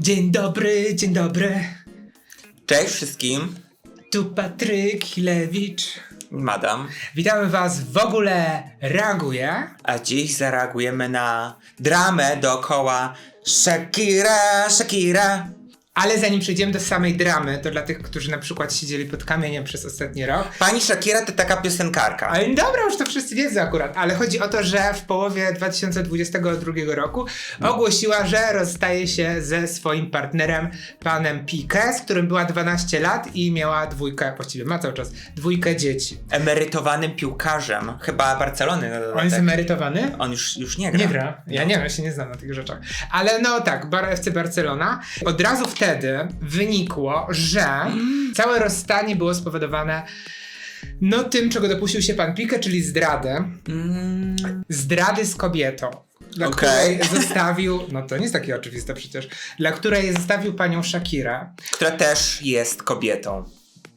Dzień dobry, dzień dobry. Cześć wszystkim, Tu Patryk Hilewicz. madam. Witamy Was w ogóle reaguje. A dziś zareagujemy na dramę dookoła Shakira, Shakira. Ale zanim przejdziemy do samej dramy, to dla tych, którzy na przykład siedzieli pod kamieniem przez ostatni rok. Pani Shakira to taka piosenkarka. Ale dobra, już to wszyscy wiedzą akurat, ale chodzi o to, że w połowie 2022 roku ogłosiła, że rozstaje się ze swoim partnerem, panem Piqué, z którym była 12 lat i miała dwójkę, właściwie ma cały czas, dwójkę dzieci. Emerytowanym piłkarzem, chyba Barcelony na On jest emerytowany? On już, już nie gra. Nie gra. Ja nie wiem, ja się nie znam na tych rzeczach. Ale no tak, Bar FC Barcelona. Od razu wtedy wynikło, że całe rozstanie było spowodowane no tym, czego dopuścił się pan Pique, czyli zdrady. Mm, Zdrady z kobietą. Dla Okej. której zostawił, no to nie jest takie oczywiste przecież, dla której zostawił panią Shakira. która też jest kobietą.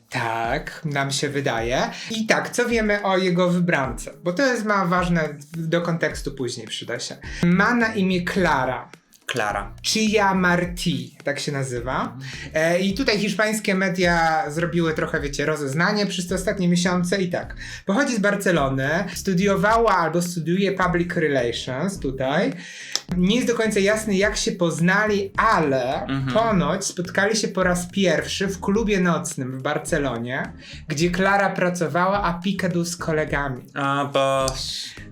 Tak, nam się wydaje. I tak, co wiemy o jego wybrance? Bo to jest ma ważne, do kontekstu później przyda się. Ma na imię Clara. Klara. Chia Marti, tak się nazywa. E, I tutaj hiszpańskie media zrobiły trochę, wiecie, rozeznanie przez te ostatnie miesiące i tak. Pochodzi z Barcelony, studiowała albo studiuje public relations tutaj. Nie jest do końca jasne, jak się poznali, ale ponoć spotkali się po raz pierwszy w klubie nocnym w Barcelonie, gdzie Klara pracowała, a był z kolegami. A bo...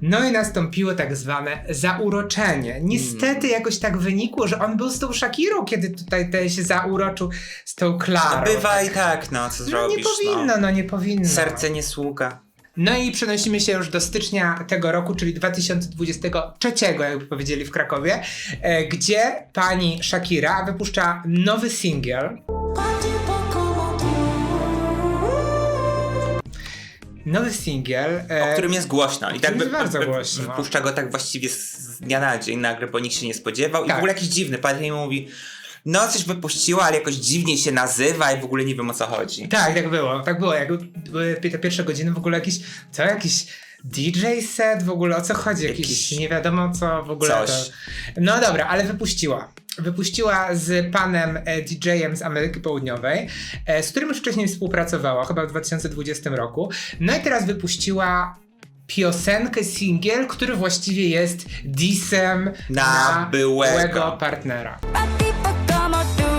No i nastąpiło tak zwane zauroczenie. Niestety jakoś tak wynikło, że on był z tą Shakirą, kiedy tutaj te się zauroczył z tą Klarą. Bywa i tak, no co No zrobisz, nie powinno, no. nie powinno. Serce nie sługa. No i przenosimy się już do stycznia tego roku, czyli 2023, jakby powiedzieli w Krakowie, e, gdzie pani Shakira wypuszcza nowy singiel. Nowy singiel. e, O którym jest głośno. I tak jest bardzo głośno. Wypuszcza go tak właściwie z dnia na dzień nagle, bo nikt się nie spodziewał. I Tak. w ogóle jakiś dziwny. Pan mi mówi, no coś wypuściła, ale jakoś dziwnie się nazywa i w ogóle nie wiem o co chodzi. Tak, tak było, tak było. Jak były te pierwsze godziny w ogóle jakiś, co jakiś DJ set w ogóle, o co chodzi? Jakiś, Jakiś- nie wiadomo co w ogóle. Coś. To... No dobra, ale wypuściła. Wypuściła z panem e, DJ-em z Ameryki Południowej, e, z którym już wcześniej współpracowała, chyba w 2020 roku. No i teraz wypuściła piosenkę, singiel, który właściwie jest disem Na byłego. partnera. A tipo como tú.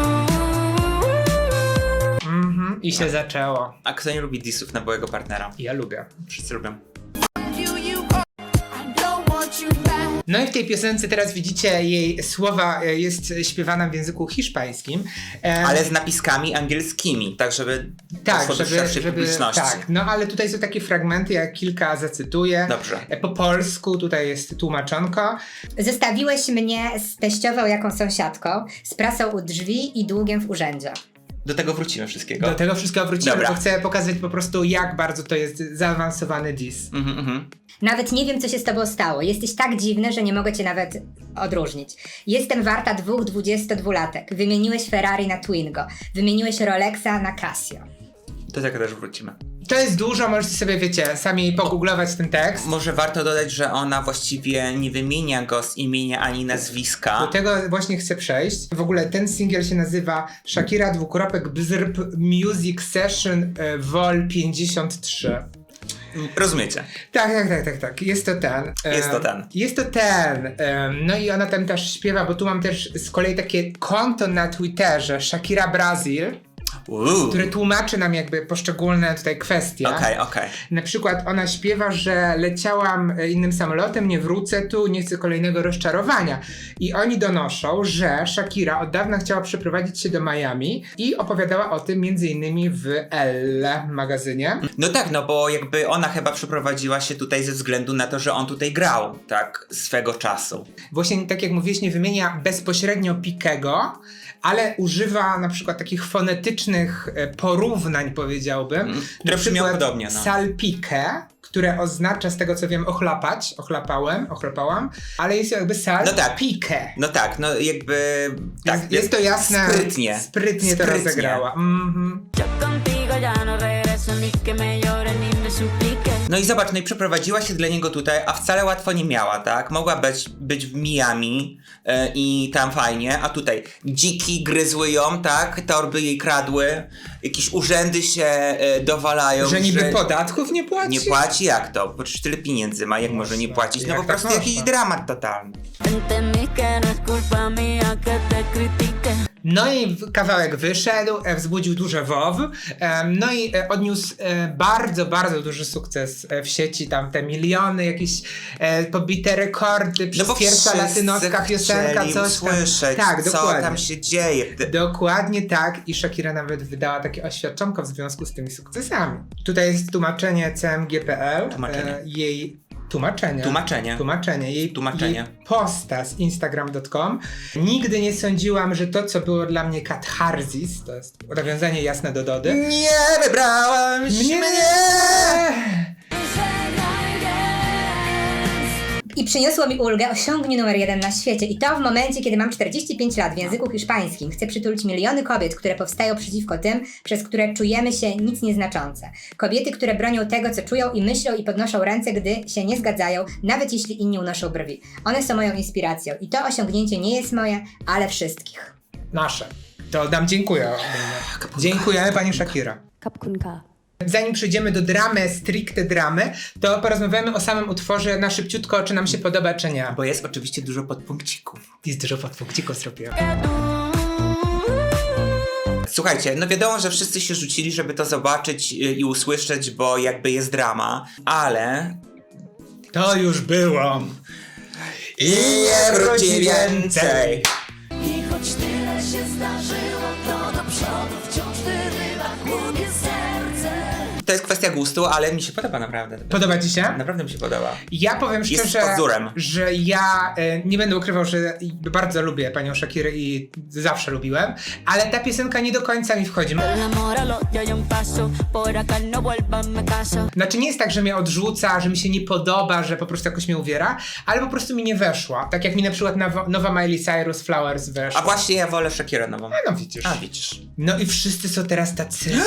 Mhm, I się zaczęło. A kto nie lubi disów na byłego partnera? Ja lubię. Wszyscy lubią. No i w tej piosence teraz widzicie jej słowa e, jest śpiewana w języku hiszpańskim. Ale z napiskami angielskimi, tak żeby tak, doszło do żeby, szerszej żeby publiczności. tak, no ale tutaj są takie fragmenty, jak kilka zacytuję. Dobrze. E, Po polsku tutaj jest tłumaczonko. Zostawiłeś mnie z teściową jaką sąsiadką, z prasą u drzwi i długiem w urzędzie. Do tego wrócimy wszystkiego. Do tego wszystkiego wrócimy, Dobra. bo chcę pokazać po prostu jak bardzo to jest zaawansowany diss. Mhm, mhm. Nawet nie wiem, co się z tobą stało. Jesteś tak dziwny, że nie mogę cię nawet odróżnić. Jestem warta dwóch 22-latek. Wymieniłeś Ferrari na Twingo. Wymieniłeś Rolexa na Casio. Do tego też wrócimy. To jest dużo, możecie sobie, wiecie, sami pogooglować ten tekst. Może warto dodać, że ona właściwie nie wymienia go z imienia ani nazwiska. Do tego właśnie chcę przejść. W ogóle ten singiel się nazywa Shakira dwukropek Bzrp Music Session e, Vol 53. Rozumiecie? Tak, tak, tak, tak, tak. Jest to ten. e, Jest to ten. Jest to ten. e, No i ona tam też śpiewa, bo tu mam też z kolei takie konto na Twitterze Shakira Brazil, Uuu. które tłumaczy nam jakby poszczególne tutaj kwestie. Okej, okej. Na przykład ona śpiewa, że leciałam e, innym samolotem, nie wrócę tu, nie chcę kolejnego rozczarowania. I oni donoszą, że Shakira od dawna chciała przeprowadzić się do Miami i opowiadała o tym między innymi w Elle magazynie. No tak, no bo jakby ona chyba przeprowadziła się tutaj ze względu na to, że on tutaj grał, tak, swego czasu. Właśnie tak jak mówiłeś, nie wymienia bezpośrednio Pikego, ale używa na przykład takich fonetycznych e, porównań, powiedziałbym. Mm, które brzmią podobnie, no. Salpikę, które oznacza z tego co wiem ochlapać, ochlapałem, ochlapałam, ale jest jakby sal No tak. pikę. No tak, no jakby... Tak, jest, jest to jasne. Sprytnie. Sprytnie to Sprytnie. rozegrała. Mhm. No i zobacz, no i przeprowadziła się dla niego tutaj, a wcale łatwo nie miała, tak? Mogła być, być w Miami e, i tam fajnie, a tutaj dziki gryzły ją, tak? Torby jej kradły, jakieś urzędy się e, dowalają. Że niby podatków nie płaci? Nie płaci jak to? Bo przecież tyle pieniędzy ma, jak może nie płacić? No po tak prostu można? jakiś dramat totalny. No i kawałek wyszedł, e, wzbudził duże WoW, no i e, odniósł e, bardzo, bardzo duży sukces w sieci, tam te miliony, jakieś pobite rekordy, przez pierwsza No wszyscy latynoska piosenka, coś tam. usłyszeć, Tak, co dokładnie. tam się dzieje. Dokładnie tak i Shakira nawet wydała takie oświadczonko w związku z tymi sukcesami. Tutaj jest tłumaczenie cmg.pl, Tłumaczenie. jej tłumaczenie. Tłumaczenie. Tłumaczenie. Jej, Tłumaczenie. jej posta z instagram.com. Nigdy nie sądziłam, że to, co było dla mnie katharzis, to jest nawiązanie jasne do Dody. Nie wybrałam Mnie mnie! I przyniosło mi ulgę osiągnie numer jeden na świecie. I to w momencie, kiedy mam 45 lat w języku hiszpańskim. Chcę przytulić miliony kobiet, które powstają przeciwko tym, przez które czujemy się nic nieznaczące. Kobiety, które bronią tego, co czują i myślą i podnoszą ręce, gdy się nie zgadzają, nawet jeśli inni unoszą brwi. One są moją inspiracją. I to osiągnięcie nie jest moje, ale wszystkich. Nasze. To nam dziękuję. Dziękujemy pani Shakira. Kapkunka. Zanim przejdziemy do dramy, stricte dramy, to porozmawiamy o samym utworze na szybciutko, czy nam się podoba, czy nie. Bo jest oczywiście dużo podpunkcików. Jest dużo podpunkcików zrobiłem. Słuchajcie, no wiadomo, że wszyscy się rzucili, żeby to zobaczyć y, i usłyszeć, bo jakby jest drama, ale... To już było. I nie wróci więcej! I choć tyle się zdarzyło, To jest kwestia gustu, ale mi się podoba naprawdę. Podoba ci się? Naprawdę mi się podoba. Ja powiem Jest szczerze, pazurem. że ja e, nie będę ukrywał, że bardzo lubię panią Shakirę i zawsze lubiłem, ale ta piosenka nie do końca mi wchodzi. No. Znaczy nie jest tak, że mnie odrzuca, że mi się nie podoba, że po prostu jakoś mnie uwiera, ale po prostu mi nie weszła. Tak jak mi na przykład nowa, nowa Miley Cyrus Flowers weszła. A właśnie ja wolę Shakira nową. A no widzisz. A widzisz. No i wszyscy są teraz tacy.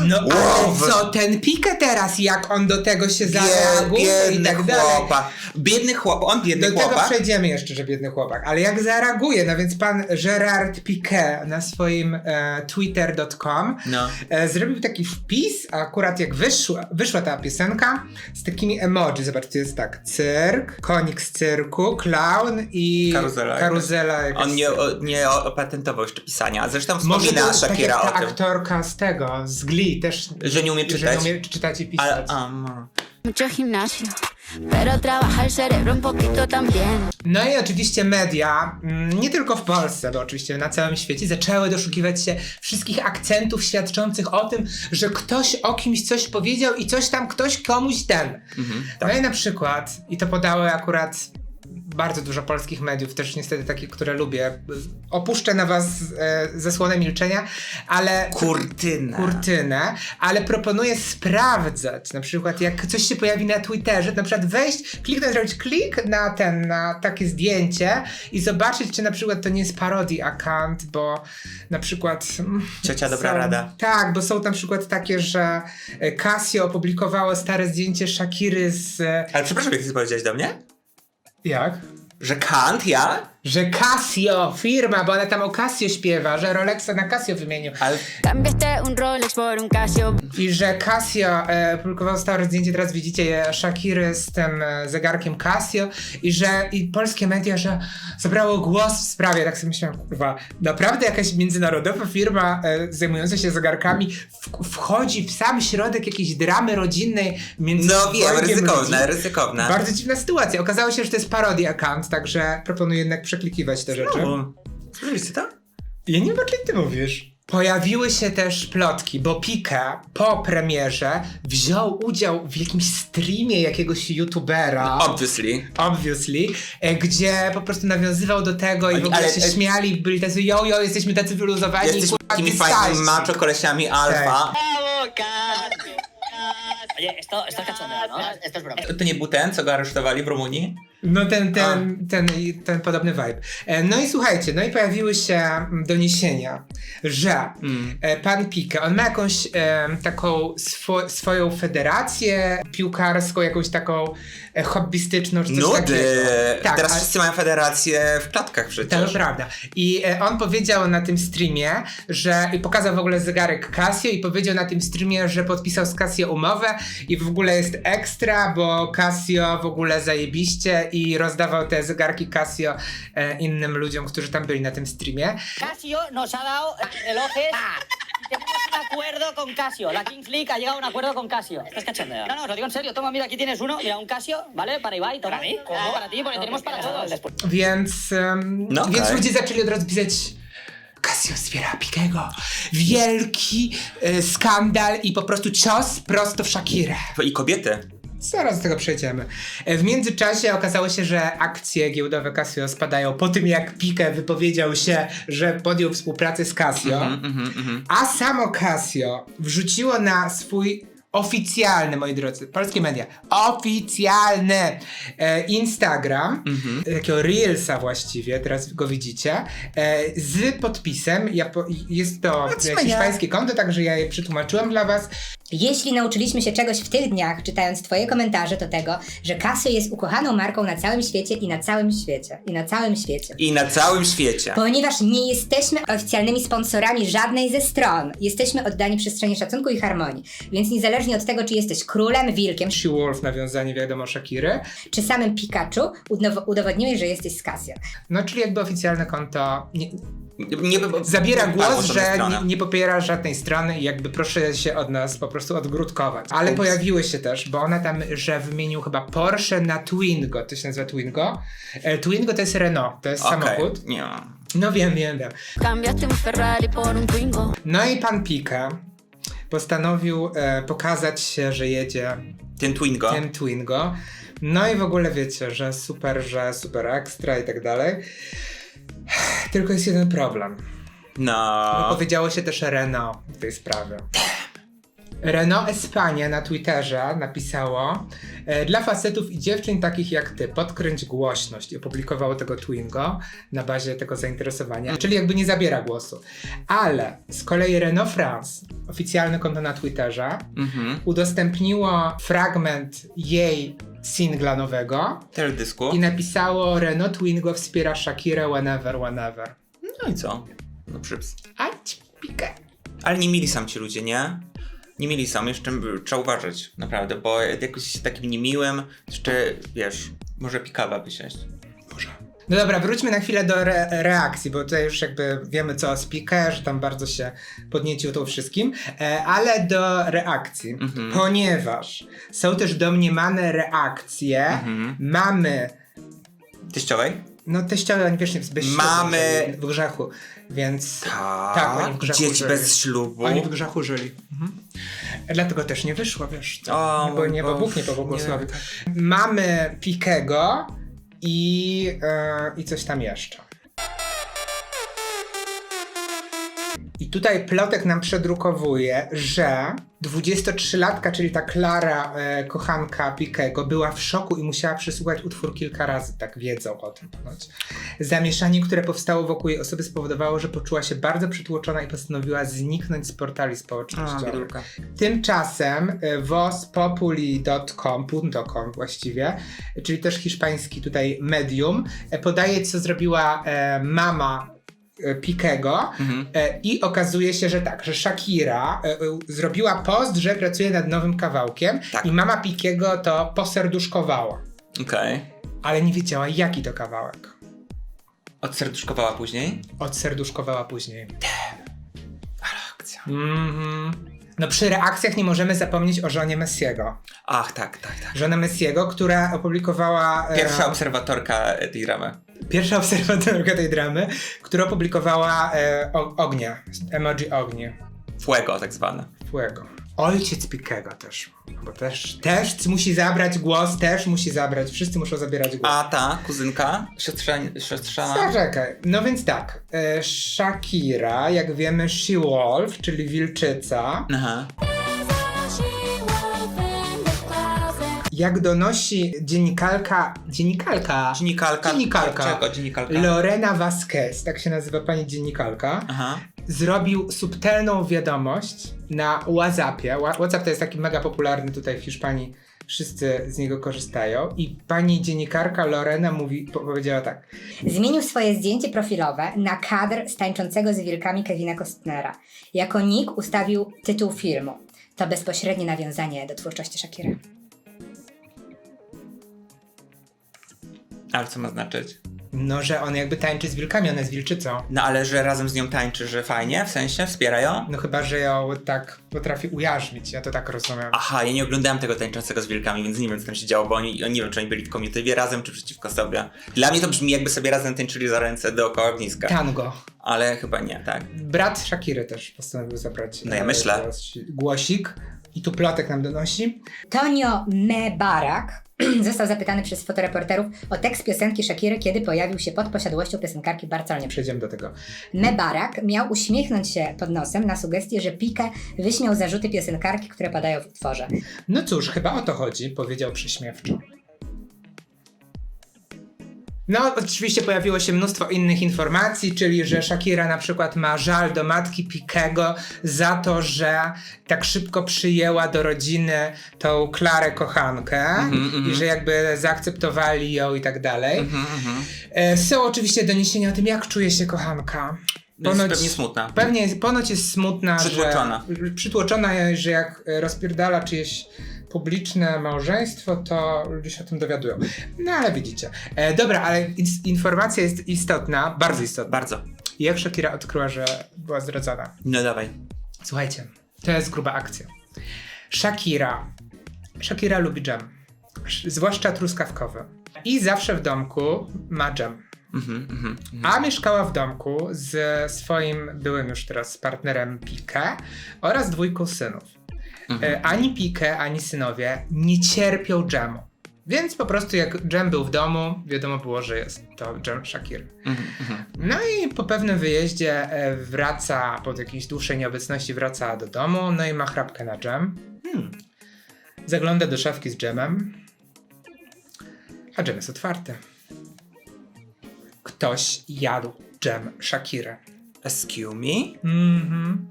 No Wow, co ten Pique teraz, jak on do tego się zareaguje i biedny tak dalej. chłopak. Biedny chłop, on biedny Do tego chłopak. przejdziemy jeszcze, że biedny chłopak. Ale jak zareaguje, no więc pan Gerard Piquet na swoim e, twitter.com No. e, zrobił taki wpis, akurat jak wyszła, wyszła ta piosenka z takimi emoji. Zobaczcie, jest tak, cyrk, konik z cyrku, clown i Karuzela. karuzela. On nie, o- nie opatentował jeszcze pisania. a Zresztą Może wspomina to tak Shakira jak ta o tym. aktorka z tego, z Glee też. Że nie umie Że czytać. nie umie czytać i pisać. No. Mucho gimnasio. Pero trabaja el cerebro un poquito también. No i oczywiście media, mm, nie tylko w Polsce, bo oczywiście na całym świecie, zaczęły doszukiwać się wszystkich akcentów świadczących o tym, że ktoś o kimś coś powiedział i coś tam ktoś komuś ten. Mhm, tak. No i na przykład, i to podały akurat bardzo dużo polskich mediów, też niestety takich, które lubię. Opuszczę na was e, zasłonę milczenia, ale Kurtyna. kurtynę, ale proponuję sprawdzać, na przykład jak coś się pojawi na Twitterze, na przykład wejść, kliknąć, zrobić klik na ten, na takie zdjęcie i zobaczyć, czy na przykład to nie jest parody account, bo na przykład... Ciocia dobra są- rada. Tak, bo są na przykład takie, że e, Casio opublikowało stare zdjęcie Shakiry z... Ale przepraszam, jak ty powiedziałeś do mnie? Jak? Że Kant, ja? Że Casio, firma, bo ona tam o Casio śpiewa, że Rolexa na Casio wymienił. Ale Cambiaste un Rolex por un Casio. I że Casio e, publikował stare zdjęcie, teraz widzicie je, Shakiry z tym e, zegarkiem Casio i że i polskie media, że zabrało głos w sprawie, tak sobie myślałem, kurwa, naprawdę jakaś międzynarodowa firma e, zajmująca się zegarkami w, wchodzi w sam środek jakiejś dramy rodzinnej między no wiem, ludzi. ryzykowne. Bardzo dziwna sytuacja. Okazało się, że to jest parody account, także proponuję jednak przeklikiwać te rzeczy. Znowu. Słyszeliście to? Ja nie wiem, o czym ty mówisz. Pojawiły się też plotki, bo Pika po premierze wziął udział w jakimś streamie jakiegoś youtubera. Obviously. Obviously, e, gdzie po prostu nawiązywał do tego i Oni- w ogóle ale- się e- śmiali, byli tacy yo, yo, jesteśmy tacy wyluzowani. Jesteśmy kurwa, takimi dystansi. fajnymi macho kolesiami alfa. Oye, esto, esto es cachondeo, ¿no? Esto es broma. To nie był ten, co go aresztowali w Rumunii? No ten, ten, ten, ten podobny vibe. E, No i słuchajcie, no i pojawiły się mm, doniesienia, że Mm. e, pan Pique, on ma jakąś e, taką swo, swoją federację piłkarską, jakąś taką e, hobbystyczną, czy coś Nudy! takiego. Tak, Teraz a- wszyscy mają federację w klatkach przecież. to prawda. I e, on powiedział na tym streamie, że i pokazał w ogóle zegarek Casio i powiedział na tym streamie, że podpisał z Casio umowę i w ogóle jest ekstra, bo Casio w ogóle zajebiście i rozdawał te zegarki Casio e, innym ludziom, którzy tam byli na tym streamie. Casio nos ha dado relojes. y Tenemos un acuerdo con Casio. La Kings League ha llegado a un acuerdo con Casio. ¿Estás cachondeo? No, no, os lo digo en serio. Toma, mira, aquí tienes uno. Mira, un Casio, ¿vale? Para Ibai, toma. ¿Para mí? para ti, porque tenemos para todos. Więc, em, No więc okej. ludzie zaczęli od razu pisać Casio wspiera Pikego. Wielki e, skandal i po prostu cios prosto w Shakirę. I kobiety. Zaraz do tego przejdziemy. E, W międzyczasie okazało się, że akcje giełdowe Casio spadają po tym, jak Pique wypowiedział się, że podjął współpracę z Casio. Mhm, A samo Casio wrzuciło na swój oficjalny, moi drodzy, polskie media, oficjalny e, Instagram, e, takiego Reelsa właściwie, teraz go widzicie, e, z podpisem, ja po, jest to hiszpańskie konto, także ja je przetłumaczyłem dla was. Jeśli nauczyliśmy się czegoś w tych dniach, czytając Twoje komentarze, to tego, że Casio jest ukochaną marką na całym świecie i na całym świecie. I na całym świecie. I na całym świecie. Ponieważ nie jesteśmy oficjalnymi sponsorami żadnej ze stron. Jesteśmy oddani przestrzeni szacunku i harmonii. Więc niezależnie od tego, czy jesteś królem, wilkiem, She Wolf, nawiązanie wiadomo Shakiry. czy samym Pikachu, udow- udowodniłeś, że jesteś z Casio. No, czyli jakby oficjalne konto nie, Nie, zabiera głos, że nie, nie popiera żadnej strony i jakby proszę się od nas po prostu odgrudkować. Ale Ups. pojawiły się też, bo ona tam, że wymienił chyba Porsche na Twingo, to się nazywa Twingo. E, Twingo to jest Renault, to jest Okej, samochód. Nie ma. No wiem, wiem, wiem. No i pan Pika postanowił e, pokazać się, że jedzie Ten Twingo. tym Twingo. No i w ogóle wiecie, że super, że super ekstra i tak dalej. Tylko jest jeden problem. No. Powiedziało się też Renault w tej sprawie. Renault Espania na Twitterze napisało e, Dla facetów i dziewczyn takich jak ty, podkręć głośność i opublikowało tego Twingo na bazie tego zainteresowania, czyli jakby nie zabiera głosu. Ale z kolei Renault France, oficjalne konto na Twitterze, Mhm. udostępniło fragment jej singla nowego Teledysku. i napisało Renault Twingo wspiera Shakirę whenever, whenever. No i co? No przyps. Ać, pikę. Ale nie mieli sam ci ludzie, nie? Nie mieli sam, jeszcze trzeba uważać, naprawdę, bo jakoś takim niemiłym, jeszcze, wiesz, może pikawa wysiąść. Może. No dobra, wróćmy na chwilę do re- reakcji, bo tutaj już jakby wiemy co o Speaker, że tam bardzo się podniecił tą wszystkim, e, ale do reakcji, Mhm. ponieważ są też domniemane reakcje, Mhm. mamy, Teściowej? No teściowe, oni wiesz, nie bez ślubu Mamy- w grzechu, więc Tak, Tak, oni w grzechu dzieci żyli. bez ślubu. oni w grzechu żyli. Mhm. Dlatego też nie wyszło, wiesz, O, bo nie, bo Bóg nie pobłogosławił. Mamy Pikego i, e, i coś tam jeszcze. I tutaj plotek nam przedrukowuje, że 23-latka, czyli ta Klara, e, kochanka Pikego, była w szoku i musiała przesłuchać utwór kilka razy, tak wiedzą o tym ponoć. Zamieszanie, które powstało wokół jej osoby spowodowało, że poczuła się bardzo przytłoczona i postanowiła zniknąć z portali A, społecznościowych. biedulka. Tymczasem e, vospopuli.com, .com właściwie, czyli też hiszpański tutaj medium, e, podaje co zrobiła e, mama Pikego Mhm. e, i okazuje się, że tak, że Shakira e, e, zrobiła post, że pracuje nad nowym kawałkiem Tak. i mama Pikiego to poserduszkowała, Okej. ale nie wiedziała jaki to kawałek. Odserduszkowała później? Odserduszkowała później. Akcja. Mhm. No przy reakcjach nie możemy zapomnieć o żonie Messiego. Ach, tak, tak, tak. Żona Messiego, która opublikowała. e, Pierwsza obserwatorka tej dramy. Pierwsza obserwatorka tej dramy, która opublikowała e, o, ognia, emoji ognie, Fuego tak zwane. fuego. Ojciec Pikego też, bo też, też musi zabrać głos, też musi zabrać, wszyscy muszą zabierać głos. A ta kuzynka? Siostrza, siostrzana? Zaczekaj, no więc tak, e, Shakira, jak wiemy, She Wolf, czyli wilczyca, Aha. Jak donosi dziennikarka, dziennikarka, Dziennikarka. dziennikarka, Czego dziennikarka? Lorena Vasquez, tak się nazywa pani dziennikarka, Aha. zrobił subtelną wiadomość na WhatsAppie. Wha- WhatsApp to jest taki mega popularny tutaj w Hiszpanii, wszyscy z niego korzystają i pani dziennikarka Lorena mówi, po- powiedziała tak, Zmienił swoje zdjęcie profilowe na kadr z tańczącego z wilkami Kevina Costnera. Jako nick ustawił tytuł filmu. To bezpośrednie nawiązanie do twórczości Shakira. Ale co ma znaczyć? no że on jakby tańczy z wilkami, ona jest wilczycą. No ale że razem z nią tańczy, że fajnie, w sensie wspiera ją? No chyba, że ją tak potrafi ujarzmić, ja to tak rozumiem. Aha, ja nie oglądałem tego tańczącego z wilkami, więc nie wiem, co tam się działo, bo oni, nie wiem, czy oni byli w komitywie razem, czy przeciwko sobie. Dla mnie to brzmi, jakby sobie razem tańczyli za ręce dookoła ogniska. Tango. Ale chyba nie, tak? Brat Shakiry też postanowił zabrać No ja e, myślę. głos- głosik. I tu plotek nam donosi. Tonio Mebarak został zapytany przez fotoreporterów o tekst piosenki Shakiry, kiedy pojawił się pod posiadłością piosenkarki w Barcelonie. Przejdziemy do tego. Mebarak miał uśmiechnąć się pod nosem na sugestię, że Pique wyśmiał zarzuty piosenkarki, które padają w utworze. No cóż, chyba o to chodzi, powiedział prześmiewczo. No, oczywiście pojawiło się mnóstwo innych informacji, czyli że Shakira na przykład ma żal do matki Pikego za to, że tak szybko przyjęła do rodziny tą Klarę kochankę i że jakby zaakceptowali ją i tak dalej. E, Są oczywiście doniesienia o tym, jak czuje się kochanka. No jest pewnie smutna. Pewnie jest, ponoć jest smutna, Przytłoczona. Że, przytłoczona, że jak rozpierdala czyjeś publiczne małżeństwo, to ludzie się o tym dowiadują. No ale widzicie. E, dobra, ale informacja jest istotna, bardzo istotna. Bardzo. Jak Shakira odkryła, że była zdradzona? No dawaj. Słuchajcie, to jest gruba akcja. Shakira. Shakira lubi dżem. Sz- Zwłaszcza truskawkowy. I zawsze w domku ma dżem. Mhm, mhm. A mieszkała w domku z swoim byłym już teraz partnerem Pique oraz dwójką synów. E, Ani Pique, ani synowie nie cierpią dżemu. Więc po prostu jak dżem był w domu, wiadomo było, że jest to dżem Shakir. No i po pewnym wyjeździe e, wraca, po jakiejś dłuższej nieobecności wraca do domu, no i ma chrapkę na dżem. Hmm. Zagląda do szafki z dżemem, a dżem jest otwarty. Ktoś jadł dżem Shakiry. Excuse me? Mhm.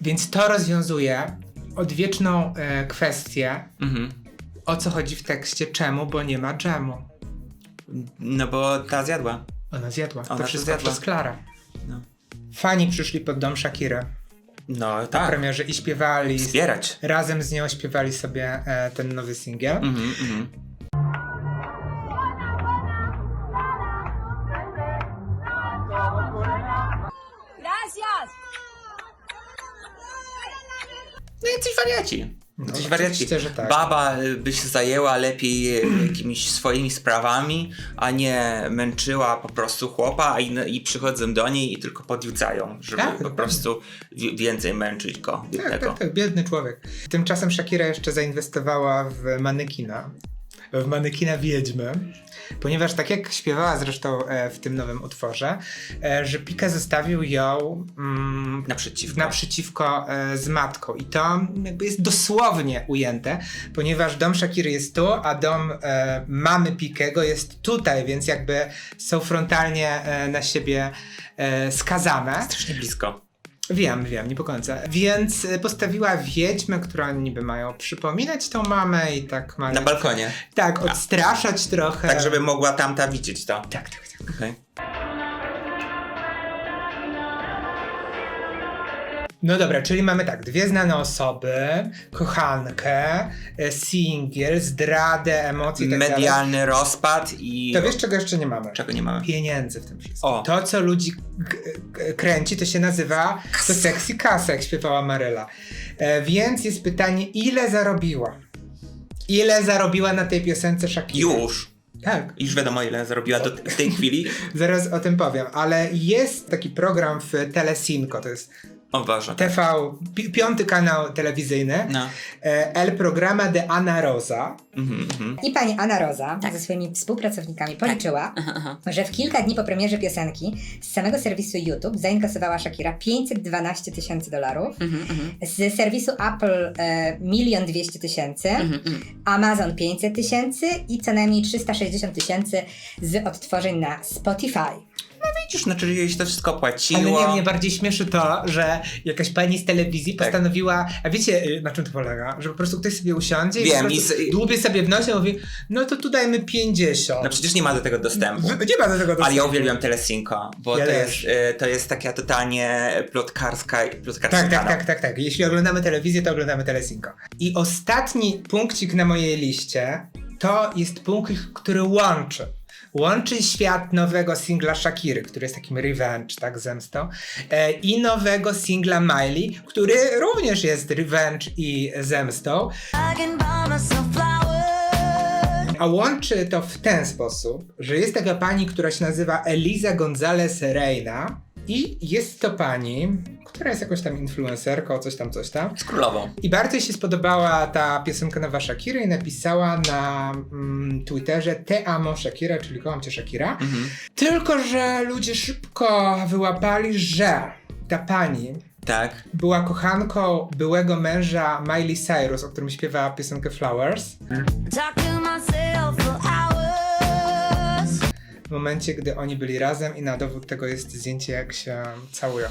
Więc to rozwiązuje odwieczną e, kwestię, Mhm. o co chodzi w tekście, czemu, bo nie ma dżemu. No bo ta zjadła. Ona zjadła. Ona to to wszystko zjadła. przez Klara. No. Fani przyszli pod dom Shakiry No tak. premierze i śpiewali. Wspierać. Razem z nią śpiewali sobie e, ten nowy singiel. Mhm, mhm. Oczywiście, że tak. Baba y, by się zajęła lepiej y, jakimiś swoimi sprawami, a nie męczyła po prostu chłopa i, i przychodzą do niej i tylko podjucają, żeby Tak, po dokładnie. prostu wi- więcej męczyć go. Tak, tak, tak, biedny człowiek. Tymczasem Shakira jeszcze zainwestowała w manekina. W manekina wiedźmy. Ponieważ tak jak śpiewała zresztą e, w tym nowym utworze, e, że Pika zostawił ją mm, Naprzeciwko. naprzeciwko e, z matką. I to jakby jest dosłownie ujęte, ponieważ dom Shakiry jest tu, a dom mamy Pikego jest tutaj, więc jakby są frontalnie na siebie skazane. Strasznie blisko. Wiem, wiem, nie po końca. Więc y, postawiła wiedźmę, która niby mają przypominać tą mamę i tak ma. Na balkonie. Tak, odstraszać trochę. Tak, żeby mogła tamta widzieć to. Tak, tak, tak. Okej. No dobra, czyli mamy tak, dwie znane osoby, kochankę, e, singiel, zdradę, emocje i tak dalej. Medialny rozpad i... To wiesz, czego jeszcze nie mamy? Czego nie mamy? Pieniędzy w tym wszystkim. O. To, co ludzi kręci, to się nazywa to sexy kasa, jak śpiewała Maryla. E, więc jest pytanie, ile zarobiła? Ile zarobiła na tej piosence Shakira? Już. Tak, Już wiadomo ile zarobiła do, w tej chwili. zaraz o tym powiem, ale jest taki program w Telesinko, to jest O Boże. TV, pi- piąty kanał telewizyjny. No. E, El programa de Ana Rosa. Mhm, mhm. I pani Anna Roza ze swoimi współpracownikami policzyła, że w kilka dni po premierze piosenki z samego serwisu YouTube zainkasowała Shakira 512 tysięcy dolarów, z serwisu Apple e, 1 200 tysięcy, Amazon 500 tysięcy i co najmniej 360 tysięcy z odtworzeń na Spotify. Widzisz, no czyli jej się to wszystko płaciło. Ale nie, mnie bardziej śmieszy to, że jakaś pani z telewizji Tak. postanowiła, a wiecie y, na czym to polega? Że po prostu ktoś sobie usiądzie Wiem, i, i z- dłubie sobie w nosie i mówi, no to tu dajmy 50. No przecież nie ma do tego dostępu. W- nie ma do tego Ale ja dostępu. uwielbiam Telesinko, bo Ja to, też. jest, y, to jest taka totalnie plotkarska, plotkarski Tak, tak, tak, tak, tak. Jeśli oglądamy telewizję, to oglądamy Telesinko. I ostatni punkcik na mojej liście to jest punkt, który łączy. Łączy świat nowego singla Shakiry, który jest takim revenge, tak, zemstą, e, i nowego singla Miley, który również jest revenge i zemstą. A łączy to w ten sposób, że jest taka pani, która się nazywa Eliza Gonzalez Reina i jest to pani, która jest jakąś tam influencerką, coś tam, coś tam. Z królową. I bardzo jej się spodobała ta piosenka nowa Shakiry i napisała na mm, Twitterze Te amo Shakira, czyli kocham cię Shakira. Mhm. Tylko, że ludzie szybko wyłapali, że ta pani Tak. była kochanką byłego męża Miley Cyrus, o którym śpiewa piosenkę Flowers. W momencie, gdy oni byli razem i na dowód tego jest zdjęcie, jak się całują.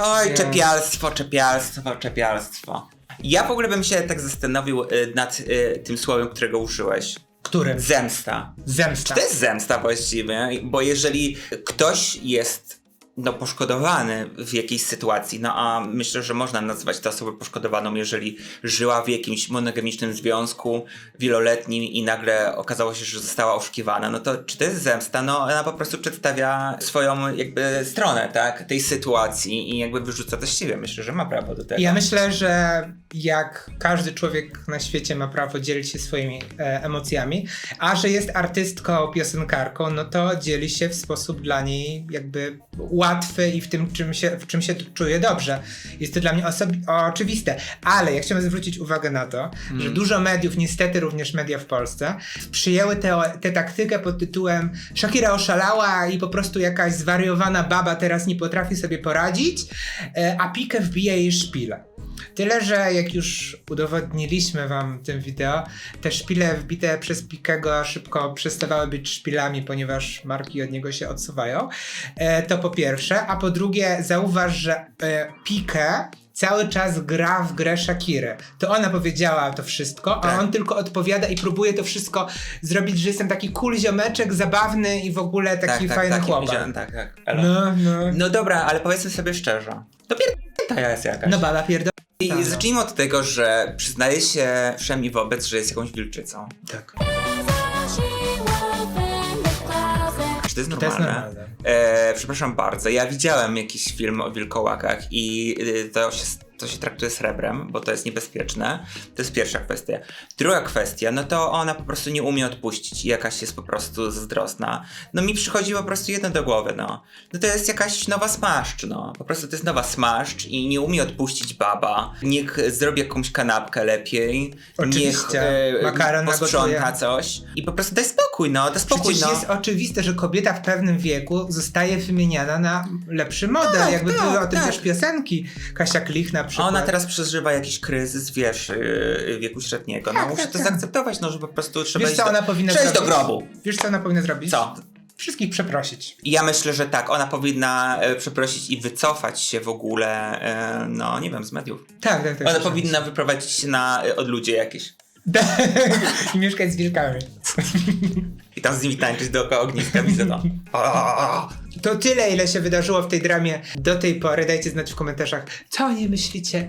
Oj, czepialstwo, czepialstwo, czepialstwo. Ja w ogóle bym się tak zastanowił y, nad y, tym słowem, którego użyłeś. Którym? Zemsta. Zemsta. To jest zemsta właściwie, bo jeżeli ktoś jest no, poszkodowany w jakiejś sytuacji, no a myślę, że można nazwać tę osobę poszkodowaną, jeżeli żyła w jakimś monogamicznym związku wieloletnim i nagle okazało się, że została oszukiwana, no to czy to jest zemsta? No ona po prostu przedstawia swoją jakby stronę, tak, tej sytuacji i jakby wyrzuca to z siebie. Myślę, że ma prawo do tego. Ja myślę, że jak każdy człowiek na świecie ma prawo dzielić się swoimi e, emocjami, a że jest artystką, piosenkarką, no to dzieli się w sposób dla niej jakby łatwy i w tym, czym się, w czym się czuje dobrze. Jest to dla mnie oczywiste. Ale ja chciałbym zwrócić uwagę na to, że dużo mediów, niestety również media w Polsce, przyjęły tę tę taktykę pod tytułem Shakira oszalała i po prostu jakaś zwariowana baba teraz nie potrafi sobie poradzić, e, a Pikę wbija jej szpilę. Tyle, że jak już udowodniliśmy wam tym wideo, te szpile wbite przez Pikego szybko przestawały być szpilami, ponieważ marki od niego się odsuwają. E, to po pierwsze, a po drugie zauważ, że e, Pikę cały czas gra w grę Shakiry. To ona powiedziała to wszystko, a Tak. on tylko odpowiada i próbuje to wszystko zrobić, że jestem taki cool ziomeczek, zabawny i w ogóle taki fajny tak, chłopak. Tak, tak. Elo. No, no. No dobra, ale powiedzmy sobie szczerze. To pierdolita jest jakaś. No baba pierdolę. I no. zacznijmy od tego, że przyznaje się wszemi wobec, że jest jakąś wilczycą. Tak. Czy to jest To jest normalne? normalne. E, przepraszam bardzo, ja widziałem jakiś film o wilkołakach i y, to się, to się traktuje srebrem, bo to jest niebezpieczne. To jest pierwsza kwestia. Druga kwestia, no to ona po prostu nie umie odpuścić i jakaś jest po prostu zazdrosna. No mi przychodzi po prostu jedno do głowy, no. No to jest jakaś nowa smaszcz, no. Po prostu to jest nowa smaszcz i nie umie odpuścić baba. Niech zrobi jakąś kanapkę lepiej. Oczywiście. Niech e, Makaron posprząta coś. I po prostu daj spokój, no. Daj spokój, Przecież no. jest oczywiste, że kobieta w pewnym wieku zostaje wymieniana na lepszy model. Tak, Jakby tak, były o tym tak. też piosenki. Kasia Klich na A przykład. ona teraz przeżywa jakiś kryzys, wiesz, yy, wieku średniego. No Tak, muszę tak, to tak. zaakceptować, no że po prostu trzeba Wiesz iść co do, ona powinna trzeba iść do zrobić? grobu. Wiesz co ona powinna zrobić? Co? Wszystkich przeprosić. Ja myślę, że tak, ona powinna e, przeprosić i wycofać się w ogóle, e, no nie wiem, z mediów. Tak, tak, tak. Ona powinna wyprowadzić się na e, odludzie jakieś. I mieszkać z wilkami. I tam z nimi tańczyć dookoła ogniska, widzę to. To tyle, ile się wydarzyło w tej dramie do tej pory. Dajcie znać w komentarzach, co o niej myślicie,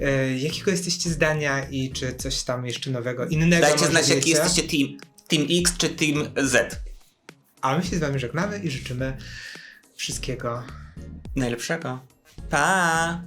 e, jakiego jesteście zdania i czy coś tam jeszcze nowego, innego Dajcie może znać, jaki wiecie. jesteście team, team X czy Team Z. A my się z wami żegnamy i życzymy wszystkiego Najlepszego. Pa!